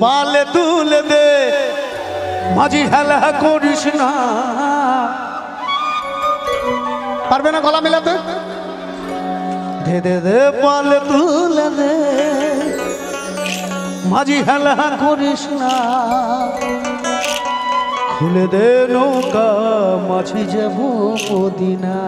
পালে তুলে দে। মাঝি হেলা করিস না। পারবে না গলা মেলাতে? দে দে দে পালে তুলে দে। মাঝি হেলা করিস না। খুলে দে নৌকা মাঝি যাব মদিনা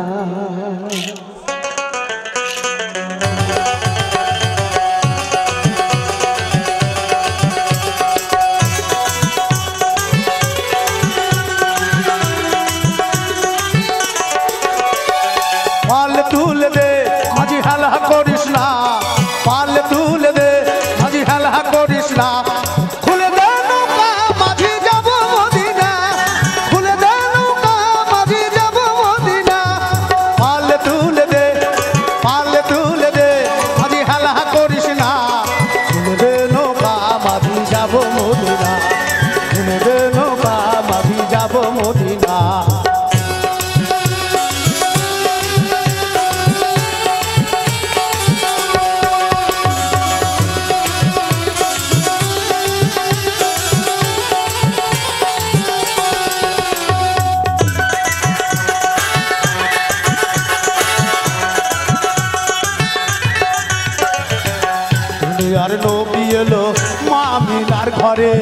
দুনিয়ার নবী এলো মামিনার ঘরে।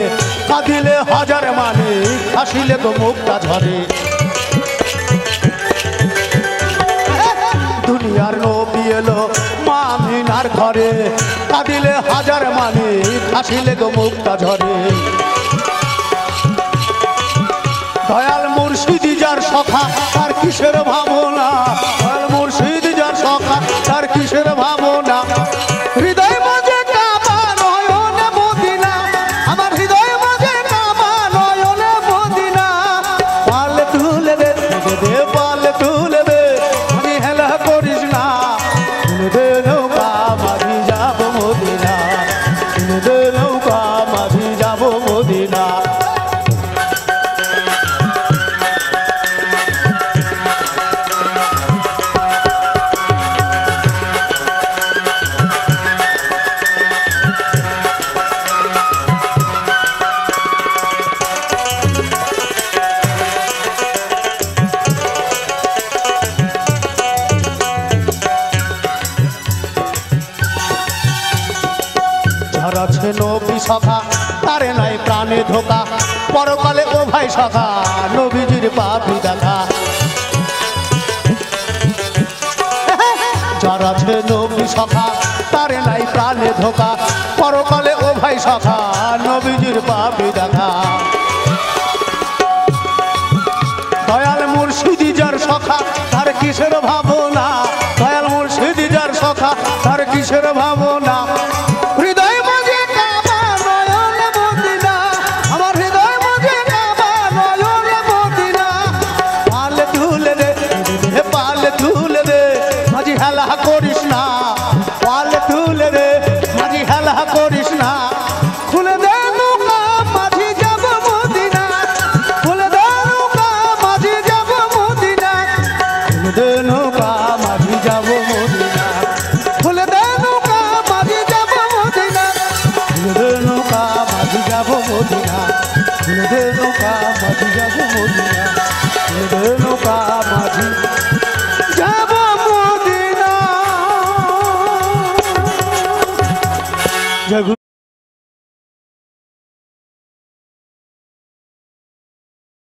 কাঁদিলে হাজার মানে হাসিলে তো মুখটা ঝরে। দুনিয়ার নবী এলো মামিনার ঘরে। কাঁদিলে হাজার মানে হাসিলে তো মুখটা ঝরে। দয়াল মুর্শিদি যার সখা, তার কিসের ভাবনা? দয়াল মুর্শিদি যার সখা, তার কিসের ভাবনা? যার আছে নবী সখা, তারে নাই প্রাণে ধোকা। পরকালে ও ভাই সখা, নবীজির পাপি দেখা। যার আছে নবী সখা, তারে নাই প্রাণে ধোকা। পরকালে ও ভাই সখা, নবীজির পাপি দেখা। মাঝি হেলা করিস না। পালে তুলে দে মাঝি হেলা করিস না। খুলে দে মাঝি যাব মদিনা খুলে দে মাঝি যাব মদিনা খুলে দে মাঝি যাব মদিনা খুলে দে মাঝি যাব মদিনা খুলে দে মাঝি যাব মদিনা খুলে দে মাঝি যাব মদিনা খুলে দে মাঝি 자고 그